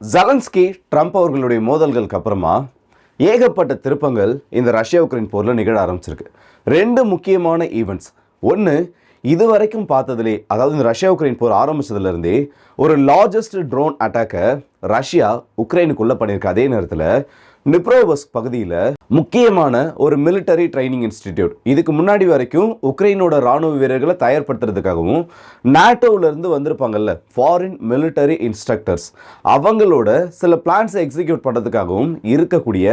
Zelensky Trump அவர்களுடைய மோதல்களுக்கு அப்புறமா ஏகப்பட்ட திருப்பங்கள் இந்த ரஷ்யா உக்ரைன் போரில் நிகழ ஆரம்பிச்சிருக்கு. ரெண்டு முக்கியமான ஈவெண்ட்ஸ் ஒன்று இதுவரைக்கும் பார்த்ததுலே அதாவது இந்த ரஷ்யா உக்ரைன் போர் ஆரம்பித்ததுலேருந்தே ஒரு லார்ஜஸ்ட் ட்ரோன் அட்டாக்கை ரஷ்யா உக்ரைனுக்குள்ளே பண்ணியிருக்கு. அதே நேரத்தில் நிப்ரோவஸ்க் பகுதியில் முக்கியமான ஒரு மிலிட்டரி ட்ரைனிங் இன்ஸ்டிடியூட் இதுக்கு முன்னாடி வரைக்கும் உக்ரைனோட ராணுவ வீரர்களை தயார்படுத்துறதுக்காகவும் நாட்டோல இருந்து வந்திருப்பாங்கல்ல ஃபாரின் மிலிட்டரி இன்ஸ்ட்ரக்டர்ஸ் அவங்களோட சில பிளான்ஸை எக்ஸிக்யூட் பண்ணுறதுக்காகவும் இருக்கக்கூடிய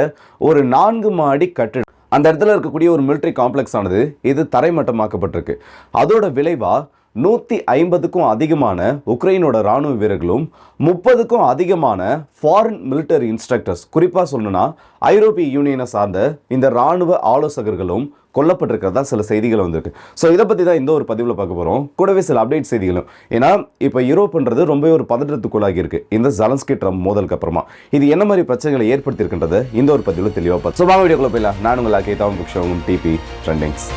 ஒரு நான்கு மாடி கட்டிடம். அந்த இடத்துல இருக்கக்கூடிய ஒரு மிலிட்டரி காம்ப்ளெக்ஸ் ஆனது இது தரைமட்டமாக்கப்பட்டிருக்கு. அதோட விளைவாக நூற்றி ஐம்பதுக்கும் அதிகமான உக்ரைனோட ராணுவ வீரர்களும் முப்பதுக்கும் அதிகமான ஃபாரின் மிலிட்டரி இன்ஸ்ட்ரக்டர்ஸ் குறிப்பாக சொல்லணும்னா ஐரோப்பிய யூனியனை சார்ந்த இந்த ராணுவ ஆலோசகர்களும் கொல்லப்பட்டிருக்கிறதா சில செய்திகள் வந்திருக்கு. ஸோ இதை பற்றி தான் இந்த ஒரு பதிவில் பார்க்க போகிறோம் கூடவே சில அப்டேட் செய்திகளும். ஏன்னா இப்போ யூரோப்ன்றது ரொம்பவே ஒரு பதற்றத்துக்குள்ளாகி இருக்கு. இந்த ஜலன்ஸ்கி ட்ரம்ப் மோதலுக்கு அப்புறமா. இது என்ன மாதிரி பிரச்சனைகளை ஏற்படுத்தியிருக்கின்றத இந்த ஒரு பதிவில் தெளிவாக பார்த்து ஸோ வாங்க வீடியோக்குள்ள போயிடலாம். நான் உங்கள் அக்கேதாவும் புக்ஷவும் டிபி ட்ரெண்டிங்ஸ்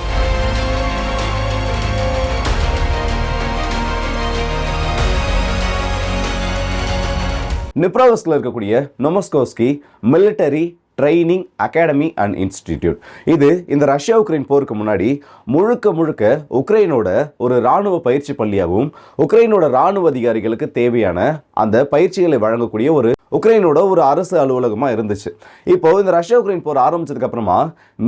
நிப்ராவஸ்கில் இருக்கக்கூடிய நொமஸ்கோஸ்கி military training academy and institute இது இந்த ரஷ்யா உக்ரைன் போருக்கு முன்னாடி முழுக்க முழுக்க உக்ரைனோட ஒரு இராணுவ பயிற்சி பள்ளியாகவும் உக்ரைனோட இராணுவ அதிகாரிகளுக்கு தேவையான அந்த பயிற்சிகளை வழங்கக்கூடிய ஒரு உக்ரைனோட ஒரு அரசு அலுவலகமாக இருந்துச்சு. இப்போ இந்த ரஷ்யா உக்ரைன் போர் ஆரம்பிச்சதுக்கு அப்புறமா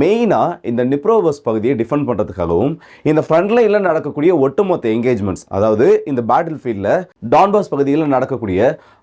மெயினாக இந்த நிப்ரோவஸ் பகுதியை டிஃபெண்ட் பண்ணுறதுக்காகவும் இந்த ஃப்ரண்ட்லைனில் நடக்கக்கூடிய ஒட்டுமொத்த என்கேஜ்மெண்ட்ஸ் அதாவது இந்த பேட்டில் ஃபீல்டில் டான்பாஸ் பகுதியில் நடக்கக்கூடிய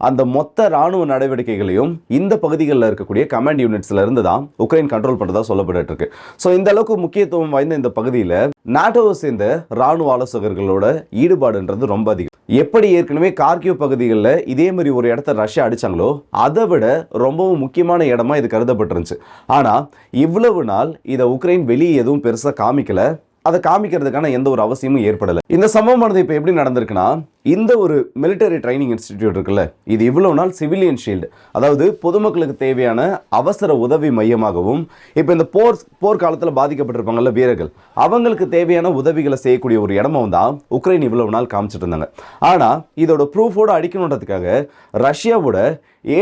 அந்த மொத்த ராணுவ நடவடிக்கைகளையும் இந்த பகுதிகளில் இருக்கக்கூடிய கமாண்ட் யூனிட்ஸ்ல இருந்து தான் உக்ரைன் கண்ட்ரோல் பண்ணுறதா சொல்லப்பட்டு இருக்கு ஸோ இந்த அளவுக்கு முக்கியத்துவம் வாய்ந்த இந்த பகுதியில் நாட்டோவை சேர்ந்த ராணுவ ஆலோசகர்களோட ஈடுபாடுன்றது ரொம்ப அதிகம். எப்படி ஏற்கனவே கார்கிவ் பகுதிகளில் இதே மாதிரி ஒரு இடத்த ரஷ்யா அடிச்சாங்களோ அதை விட ரொம்பவும் முக்கியமான இடமா இது கருதப்பட்டிருந்துச்சு. ஆனால் இவ்வளவு நாள் இதை உக்ரைன் வெளியே எதுவும் பெருசாக காமிக்கல. அதை காமிக்கிறதுக்கான எந்த ஒரு அவசியமும் ஏற்படலை. இந்த சம்பவமானது இப்போ எப்படி நடந்திருக்குன்னா இந்த ஒரு மிலிட்டரி ட்ரைனிங் இன்ஸ்டிடியூட் இருக்குல்ல இது இவ்வளோ நாள் சிவிலியன் ஷீல்டு அதாவது பொதுமக்களுக்கு தேவையான அவசர உதவி மையமாகவும் இப்போ இந்த போர் போர் காலத்தில் பாதிக்கப்பட்டிருப்பாங்கல்ல வீரர்கள் அவங்களுக்கு தேவையான உதவிகளை செய்யக்கூடிய ஒரு இடமும் தான் உக்ரைன் இவ்வளவு நாள் காமிச்சிட்டு இருந்தாங்க. ஆனால் இதோட ப்ரூஃபோட அடிக்கணுன்றதுக்காக ரஷ்யாவோட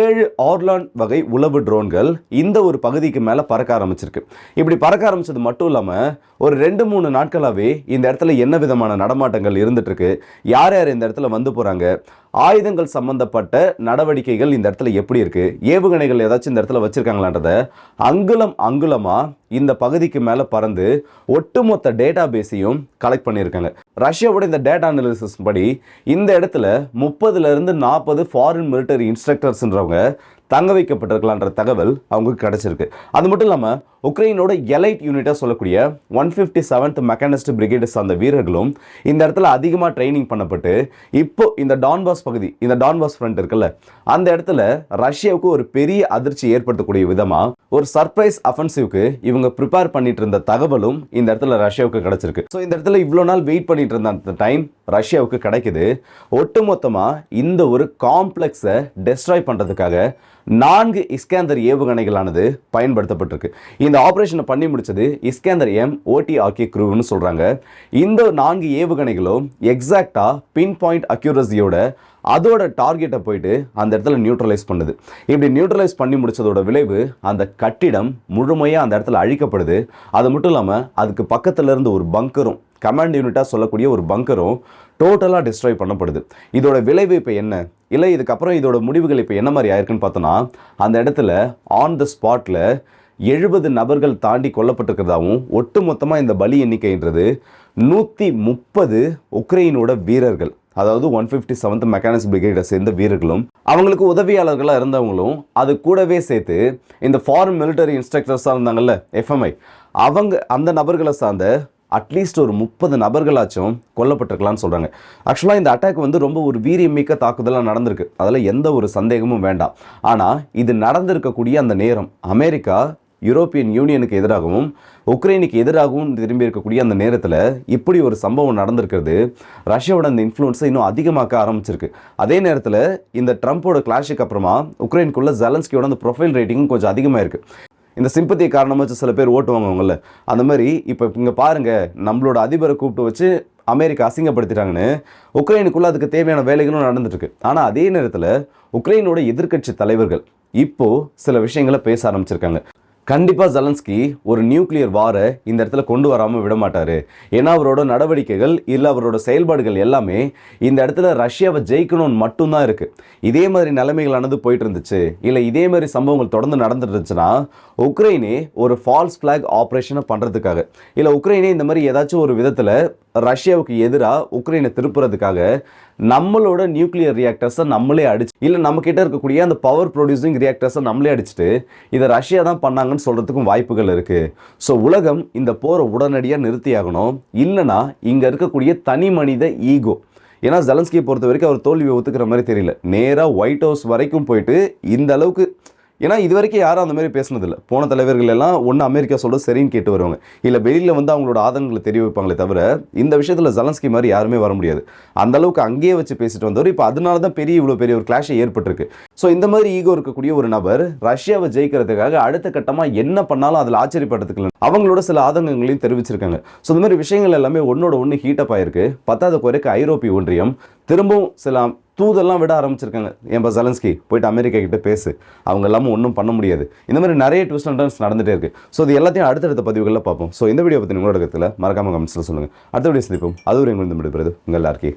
ஏழு ஆர்லான் வகை உளவு ட்ரோன்கள் இந்த ஒரு பகுதிக்கு மேலே பறக்க ஆரம்பிச்சிருக்கு. இப்படி பறக்க ஆரம்பிச்சது மட்டும் இல்லாமல் ஒரு ரெண்டு மூணு நாட்களாகவே இந்த இடத்துல என்ன விதமான நடமாட்டங்கள் இருந்துட்டுருக்கு யார் யார் இந்த இடத்துல வந்து போகிறாங்க ஆயுதங்கள் சம்பந்தப்பட்ட நடவடிக்கைகள் இந்த இடத்துல எப்படி இருக்கு? ஏவுகணைகள் ஏதாச்சும் இந்த இடத்துல வச்சிருக்காங்களான்றத அங்குலம் அங்குலமா இந்த பகுதிக்கு மேலே பறந்து ஒட்டுமொத்த டேட்டா பேஸையும் கலெக்ட் பண்ணியிருக்காங்க. ரஷ்யாவோட இந்த டேட்டா அனாலிசிஸ் படி இந்த இடத்துல முப்பதுல இருந்து நாற்பது ஃபாரின் மிலிட்டரி இன்ஸ்ட்ரக்டர்ஸ்ன்றவங்க தங்க வைக்கப்பட்டிருக்கலான்ற தகவல் அவங்களுக்கு கிடைச்சிருக்கு. அது மட்டும் இல்லாமல் உக்ரைனோட எலைட் யூனிட்டாக சொல்லக்கூடிய one fifty seventh mechanised brigade சார்ந்த வீரர்களும் இந்த இடத்துல அதிகமாக ட்ரைனிங் பண்ணப்பட்டு இப்போ இந்த டான்பாஸ் பகுதி இந்த டான்பாஸ் ஃப்ரண்ட் இருக்குல்ல அந்த இடத்துல ரஷ்யாவுக்கு ஒரு பெரிய அதிர்ச்சி ஏற்படுத்தக்கூடிய விதமாக ஒரு சர்ப்ரைஸ் அஃபென்சிவ்க்கு இவங்க ப்ரிப்பேர் பண்ணிட்டு இருந்த தகவலும் இந்த இடத்துல ரஷ்யாவுக்கு கிடைச்சிருக்கு. ஸோ இந்த இடத்துல இவ்வளோ நாள் வெயிட் பண்ணிட்டு இருந்த அந்த டைம் ரஷ்யாவுக்கு கிடைக்குது. ஒட்டுமொத்தமாக இந்த ஒரு காம்ப்ளெக்ஸை டெஸ்ட்ராய் பண்ணுறதுக்காக நான்கு இஸ்கேந்தர் ஏவுகணைகளானது பயன்படுத்தப்பட்டிருக்கு. இந்த ஆப்ரேஷனை பண்ணி முடிச்சது இஸ்கேந்தர் எம் ஓடி ஆக்கி குரூவ்னு சொல்கிறாங்க இந்த நான்கு ஏவுகணைகளும் எக்ஸாக்டாக பின் பாயிண்ட் அக்யூரஸியோட அதோட டார்கெட்டை போயிட்டு அந்த இடத்துல நியூட்ரலைஸ் பண்ணுது. இப்படி நியூட்ரலைஸ் பண்ணி முடிச்சதோட விளைவு அந்த கட்டிடம் முழுமையாக அந்த இடத்துல அழிக்கப்படுது. அது மட்டும் இல்லாமல் அதுக்கு பக்கத்தில் இருந்து ஒரு பங்கரும் கமாண்ட் யூனிட்டாக சொல்லக்கூடிய ஒரு பங்கரும் டோட்டலாக டிஸ்ட்ராய் பண்ணப்படுது. இதோட விளைவு இப்போ என்ன? இல்லை இதுக்கப்புறம் இதோட முடிவுகள் இப்போ என்ன மாதிரி ஆயிருக்குன்னு பார்த்தோன்னா அந்த இடத்துல ஆன் த ஸ்பாட்டில் எழுபது நபர்கள் தாண்டி கொல்லப்பட்டிருக்கிறதாவும் ஒட்டு மொத்தமாக இந்த பலி எண்ணிக்கைன்றது நூற்றி முப்பது உக்ரைனோட வீரர்கள் அதாவது ஒன் ஃபிஃப்டி செவன்த் மெக்கானிக்ஸ் பிரிகேடை சேர்ந்த வீரர்களும் அவங்களுக்கு உதவியாளர்களாக இருந்தவங்களும் அது கூடவே சேர்த்து இந்த ஃபாரின் மிலிட்டரி இன்ஸ்ட்ரக்டர்ஸாக இருந்தாங்கல்ல எஃப்எம்ஐ அவங்க அந்த நபர்களை சார்ந்த அட்லீஸ்ட் ஒரு முப்பது நபர்களாச்சும் கொல்லப்பட்டிருக்கலாம்னு சொல்கிறாங்க ஆக்சுவலாக இந்த அட்டாக் வந்து ரொம்ப ஒரு வீரியமிக்க தாக்குதலாக நடந்திருக்கு. அதில் எந்த ஒரு சந்தேகமும் வேண்டாம். ஆனால் இது நடந்திருக்கக்கூடிய அந்த நேரம் அமெரிக்கா யூரோப்பியன் யூனியனுக்கு எதிராகவும் உக்ரைனுக்கு எதிராகவும் திரும்பி இருக்கக்கூடிய அந்த நேரத்தில் இப்படி ஒரு சம்பவம் நடந்திருக்கிறது ரஷ்யாவோட அந்த இன்ஃப்ளூன்ஸை இன்னும் அதிகமாக்க ஆரம்பிச்சிருக்கு. அதே நேரத்தில் இந்த ட்ரம்ப்போட கிளாஷுக்கு அப்புறமா உக்ரைனுக்குள்ள ஜெலன்ஸ்கியோட அந்த ப்ரொஃபைல் ரேட்டிங்கும் கொஞ்சம் அதிகமாக இருக்குது இந்த சிம்பத்தி காரணமாக வச்சு சில பேர் ஓட்டு வாங்குவாங்கல்ல அந்த மாதிரி இப்போ இங்கே பாருங்கள் நம்மளோட அதிபரை கூப்பிட்டு வச்சு அமெரிக்கா அசிங்கப்படுத்திட்டாங்கன்னு உக்ரைனுக்குள்ளே அதுக்கு தேவையான வேலைகளும் நடந்துட்டுருக்கு. ஆனால் அதே நேரத்தில் உக்ரைனோட எதிர்க்கட்சி தலைவர்கள் இப்போது சில விஷயங்களை பேச ஆரம்பிச்சிருக்காங்க. கண்டிப்பாக ஜலன்ஸ்கி ஒரு நியூக்ளியர் வாரை இந்த இடத்துல கொண்டு வராமல் விட மாட்டார். ஏன்னா அவரோட நடவடிக்கைகள் இல்லை அவரோட செயல்பாடுகள் எல்லாமே இந்த இடத்துல ரஷ்யாவை ஜெயிக்கணும்னு மட்டும்தான் இருக்குது இதே மாதிரி நிலைமைகளானது போயிட்டு இருந்துச்சு இல்லை இதே மாதிரி சம்பவங்கள் தொடர்ந்து நடந்துட்டு இருந்துச்சுன்னா உக்ரைனே ஒரு ஃபால்ஸ் ஃப்ளாக் ஆப்ரேஷனை பண்ணுறதுக்காக இல்லை உக்ரைனே இந்த மாதிரி ஏதாச்சும் ஒரு விதத்தில் ரஷ்யாவுக்கு எதிராக உக்ரைனை திருப்புறதுக்காக நம்மளோட நியூக்ளியர் ரியாக்டர்ஸை நம்மளே அடிச்சு இல்லை நம்மக்கிட்ட இருக்கக்கூடிய அந்த பவர் ப்ரொடியூசிங் ரியாக்டர்ஸை நம்மளே அடிச்சுட்டு இதை ரஷ்யா தான் பண்ணாங்கன்னு சொல்கிறதுக்கும் வாய்ப்புகள் இருக்குது ஸோ உலகம் இந்த போரை உடனடியாக நிறுத்தியாகணும் இல்லைனா இங்கே இருக்கக்கூடிய தனி மனித ஈகோ ஏன்னா ஜெலன்ஸ்கியை பொறுத்த வரைக்கும் அவர் தோல்வியை ஒத்துக்கிற மாதிரி தெரியல. நேராக ஒயிட் ஹவுஸ் வரைக்கும் போயிட்டு இந்த அளவுக்கு ஏன்னா இது வரைக்கும் யாரும் அந்த மாதிரி பேசினதில்லை. போன தலைவர்கள் எல்லாம் ஒன்று அமெரிக்கா சொல்ல சரின்னு கேட்டு வருவாங்க. இல்லை வெளியில் வந்து அவங்களோட ஆதங்கங்களை தெரிய வைப்பாங்களே தவிர இந்த விஷயத்தில் ஜலன்ஸ்கி மாதிரி யாருமே வர முடியாது. அந்த அளவுக்கு அங்கேயே வச்சு பேசிட்டு வந்தவர். இப்போ அதனால தான் பெரிய இவ்வளோ பெரிய ஒரு கிளாஷை ஏற்பட்டிருக்கு. ஸோ இந்த மாதிரி ஈகோ இருக்கக்கூடிய ஒரு நபர் ரஷ்யாவை ஜெயிக்கிறதுக்காக அடுத்த கட்டமாக என்ன பண்ணாலும் அதில் ஆச்சரியப்படுறதுக்கு இல்லை. அவங்களோட சில ஆதங்கங்களையும் தெரிவிச்சிருக்காங்க. ஸோ இந்த மாதிரி விஷயங்கள் எல்லாமே ஒன்னோட ஒன்று ஹீட்டப் ஆயிருக்கு. பத்தாவது குறைக்கு ஐரோப்பிய ஒன்றியம் திரும்பவும் சில தூதெல்லாம் விட ஆரம்பிச்சிருக்காங்க. ஏன்பா ஜலன்ஸ்கி போயிட்டு அமெரிக்கா கிட்ட பேசு. அவங்க எல்லாமே ஒன்றும் பண்ண முடியாது. இந்த மாதிரி நிறைய ட்விஸ்ட் அண்ட் டர்ன்ஸ் நடந்துட்டே இருக்கு. ஸோ இது எல்லாத்தையும் அடுத்தடுத்த பதிவுகளில் பார்ப்போம். ஸோ இந்த வீடியோ பற்றி உங்களோட கருத்தில் மறக்காம கமெண்ட்ஸில் சொல்லுங்கள் அடுத்த வீடியோ சந்திப்போம். அது ஒரு எங்களுக்கு விடுபடுறது உங்கள் எல்லாருக்கே